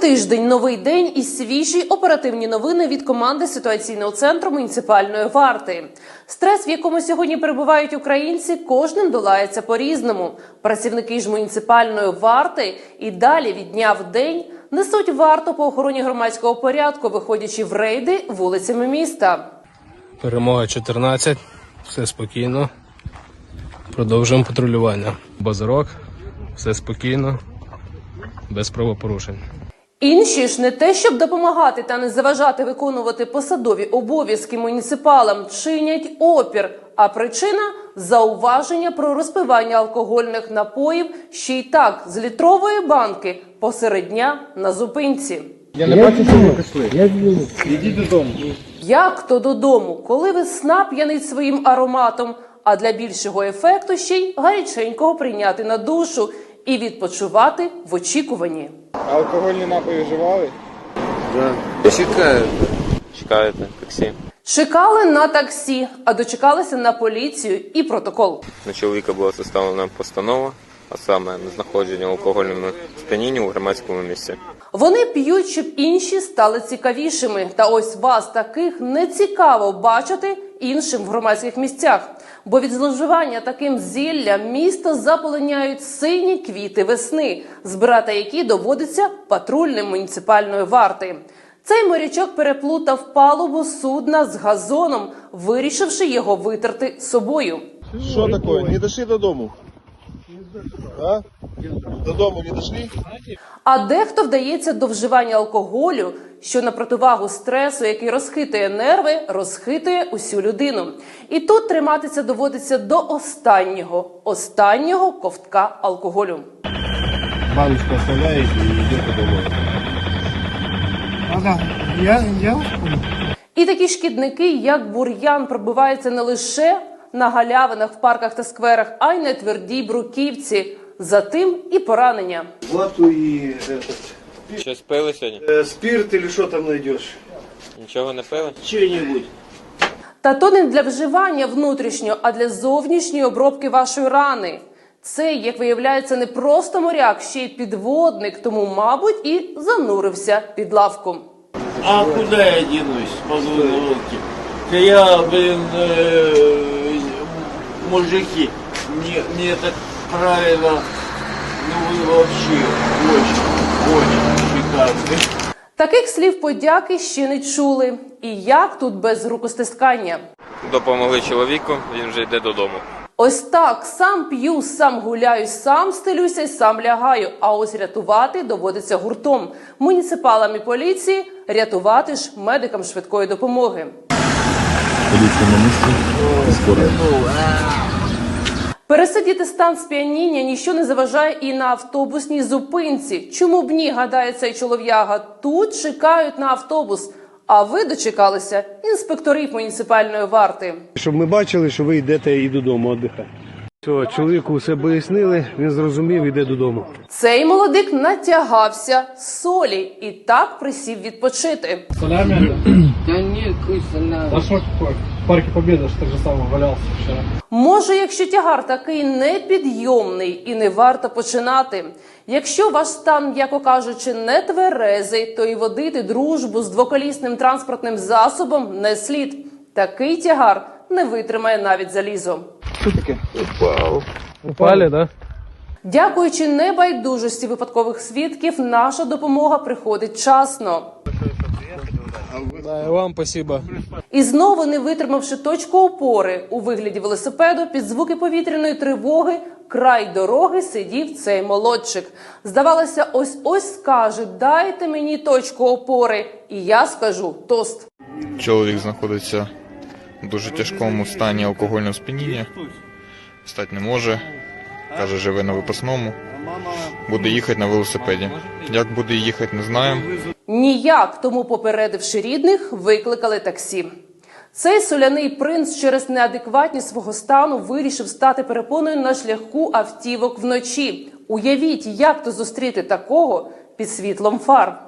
тиждень, новий день і свіжі оперативні новини від команди ситуаційного центру муніципальної варти. Стрес, в якому сьогодні перебувають українці, кожним долається по-різному. Працівники ж муніципальної варти і далі від дня в день несуть варту по охороні громадського порядку, виходячи в рейди вулицями міста. Перемога 14, все спокійно. Продовжуємо патрулювання. Базарок, все спокійно, без правопорушень. Інші ж не те, щоб допомагати та не заважати виконувати посадові обов'язки муніципалам, чинять опір. А причина зауваження про розпивання алкогольних напоїв ще й так з літрової банки посеред дня на зупинці. Я не бачу, що ви пішли. Ідіть додому. Як то додому, коли весна п'янить своїм ароматом, а для більшого ефекту ще й гаряченького прийняти на душу і відпочивати в очікуванні. Алкогольні напої вживали? Чекаю. Чекаєте таксі. Чекали на таксі, а дочекалися на поліцію і протокол. На чоловіка була составлена постанова, а саме на знаходження алкогольному сп'яніння у громадському місці. Вони п'ють, щоб інші стали цікавішими. Та ось вас таких не цікаво бачити іншим в громадських місцях. Бо від зловживання таким зіллям місто заполоняють сині квіти весни, збирати які доводиться патрульним муніципальної варти. Цей морячок переплутав палубу судна з газоном, вирішивши його витерти собою. Что такое? Не дошли до дому? А? До дому не дошли? А дехто вдається до вживання алкоголю, що на противагу стресу, який розхитує нерви, розхитує усю людину. І тут триматися доводиться до останнього, останнього ковтка алкоголю. Баночку домой. Ага, я, я. І такі шкідники, як бур'ян, пробиваються не лише на галявинах, в парках та скверах, а й на твердій бруківці. Затим і поранення. Вату и этот, Щось пили сьогодні? э, спирт или что там найдешь? Нічого не пили? Что-нибудь. Та то не для вживання внутрішнього, а для зовнішньої обробки вашої рани. Це, як виявляється, не просто моряк, ще й підводник, тому, мабуть, і занурився під лавку. А куда я денусь, позвонки? Я, блин, э, мужики, мне, мне так правильно, ну вы вообще очень, очень шикарные. Таких слів подяки ще не чули. І як тут без рукостискання? Допомогли чоловіку, він вже йде додому. Ось так сам п'ю, сам гуляю, сам стелюся, й сам лягаю. А ось рятувати доводиться гуртом. Муніципалам і поліції рятувати ж медикам швидкої допомоги. Пересидіти стан сп'яніння ніщо не заважає і на автобусній зупинці. Чому б ні, гадає цей чолов'яга? Тут чекають на автобус. А ви дочекалися інспекторів муніципальної варти. Щоб ми бачили, що ви йдете і додому віддихати. Все, чоловіку все пояснили, він зрозумів, іде додому. Цей молодик натягався з солі і так присів відпочити. Солями? Да нет, какой солями. А что такое? Парке Победы что так же самое валялся вчера. Може, якщо тягар такий непідйомний і не варто починати. Якщо ваш стан, м'яко кажучи, не тверезий, то і водити дружбу з двоколісним транспортним засобом не слід. Такий тягар не витримає навіть залізо. Упали, да? Дякуючи небайдужості випадкових свідків, наша допомога приходить часно. Да, і вам спасибо. І знову, не витримавши точку опори у вигляді велосипеду, під звуки повітряної тривоги, край дороги сидів цей молодчик. Здавалося, ось ось скаже: дайте мені точку опори, і я скажу тост. Чоловік знаходиться в дуже тяжкому стані алкогольного сп'яніння. Встати не може. Каже, живе на випасному. Буде їхати на велосипеді. Як буде їхати, не знаємо. Ніяк тому, попередивши рідних, викликали таксі. Цей соляний принц через неадекватність свого стану вирішив стати перепоною на шляху автівок вночі. Уявіть, як то зустріти такого під світлом фар.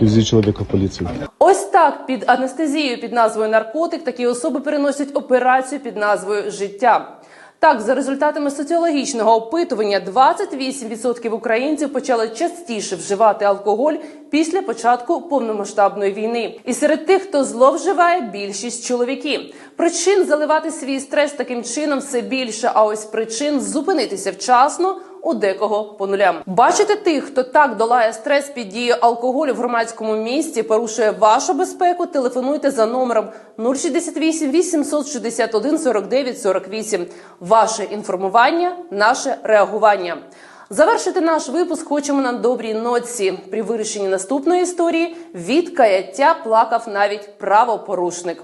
Вези чоловіка в поліцію. Ось так під анестезією під назвою наркотик такі особи переносять операцію під назвою життя. Так, за результатами соціологічного опитування, 28% українців почали частіше вживати алкоголь після початку повномасштабної війни. І серед тих, хто зловживає, більшість чоловіки. Причин заливати свій стрес таким чином все більше. А ось причин зупинитися вчасно у декого по нулям. Бачите тих, хто так долає стрес під дією алкоголю в громадському місті, порушує вашу безпеку. Телефонуйте за номером 068 861 49 48. Ваше інформування, наше реагування. Завершити наш випуск хочемо на добрій ноці. При вирішенні наступної історії від каяття плакав навіть правопорушник.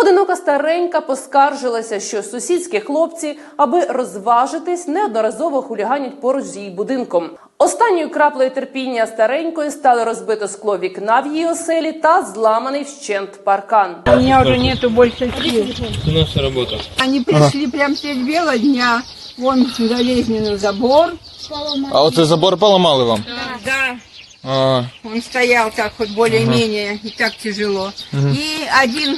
Одинока старенька поскаржилася, що сусідські хлопці, аби розважитись, неодноразово хуліганять поруч з її будинком. Останньою краплею терпіння старенької стало розбите скло вікна в її оселі та зламаний вщент паркан. У меня уже нету больше сил. Це наша робота. Они пришли прям средь бела дня. Вон болезненный забор. А оцей забор поламали вам? Да, А, он стоял так хоть более-менее, и так тяжело. И один,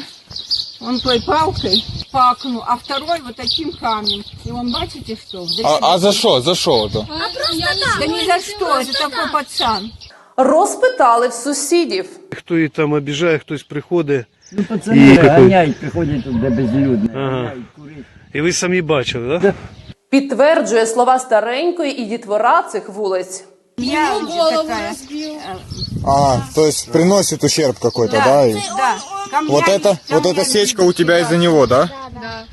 он той палкой по окну, а второй вот таким камнем. И он, бачите, что? а, а за що? За що то? Да ни за что, это такой пацан. Розпитали в сусідів. Хто її там обіжає, хтось приходить. Ну, пацаны гоняют, приходят тут до безлюдно. Ага. гоняют, курить. І ви самі бачили, так? Да? Підтверджує слова старенької і дітвора цих вулиць. Я такая. А, то есть приносит ущерб какой-то, да? и- Да, камнями, Вот это, вот эта камнями сечка у тебя из-за него, да?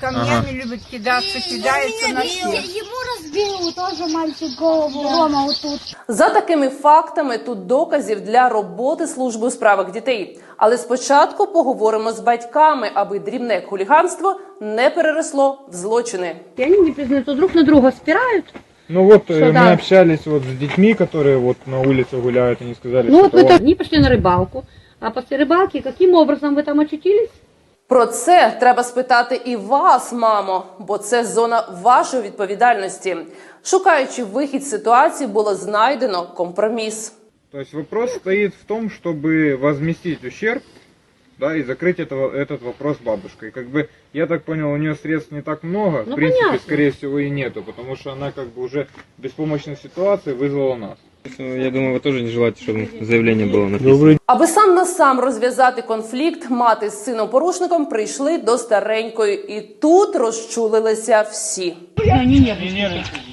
Камнями любит кидаться, кидается на всех. Ему разбил тоже мальчик голову, Рома вот тут. За такими фактами тут доказів для роботи служби у справах дітей. Але спочатку поговоримо з батьками, аби дрібне хуліганство не переросло в злочини. И они не признаются, друг на друга спирают. Ну вот, э, Что, мы да. общались вот с детьми, которые вот на улице гуляют, они сказали, Ну что вот это вы он. так, они пошли на рыбалку. А после рыбалки каким образом вы там очутились? Про це треба спитати і вас, мамо, бо це зона вашої відповідальності. Шукаючи вихід з ситуації, було знайдено компроміс. То есть вопрос стоит в том, чтобы возместить ущерб, да, и закрыть этого, этот вопрос бабушкой. Как бы, я так понял, у нее средств не так много, Ну, в принципе, понятно. скорее всего, и нету, потому что она как бы уже в беспомощной ситуации вызвала нас. Я думаю, вы тоже не желаете, чтобы заявление было написано. Добрий Аби сам на сам розв'язати конфлікт, мати з сином порушником прийшли до старенької, і тут розчулилися всі.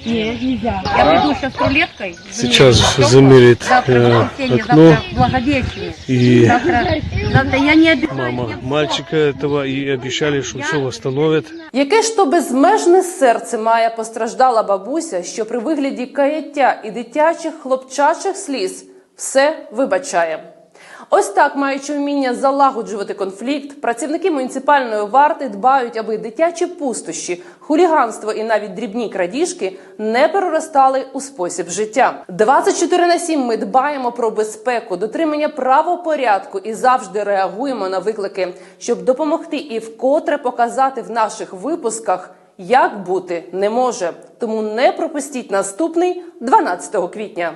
Нет, нельзя. Я приду сейчас с рулеткой. Сейчас замерит Завтра э, воскресенье, окно завтра благодетелье. и Завтра, завтра я не обещаю. мама мальчика этого и обещали, что все восстановят. Яке ж то безмежне серце має постраждала бабуся, що при вигляді каяття і дитячих хлопчачих сліз все вибачає. Ось так, маючи вміння залагоджувати конфлікт, працівники муніципальної варти дбають, аби дитячі пустощі, хуліганство і навіть дрібні крадіжки не переростали у спосіб життя. 24 на 7 ми дбаємо про безпеку, дотримання правопорядку і завжди реагуємо на виклики, щоб допомогти і вкотре показати в наших випусках, як бути не може. Тому не пропустіть наступний 12 квітня.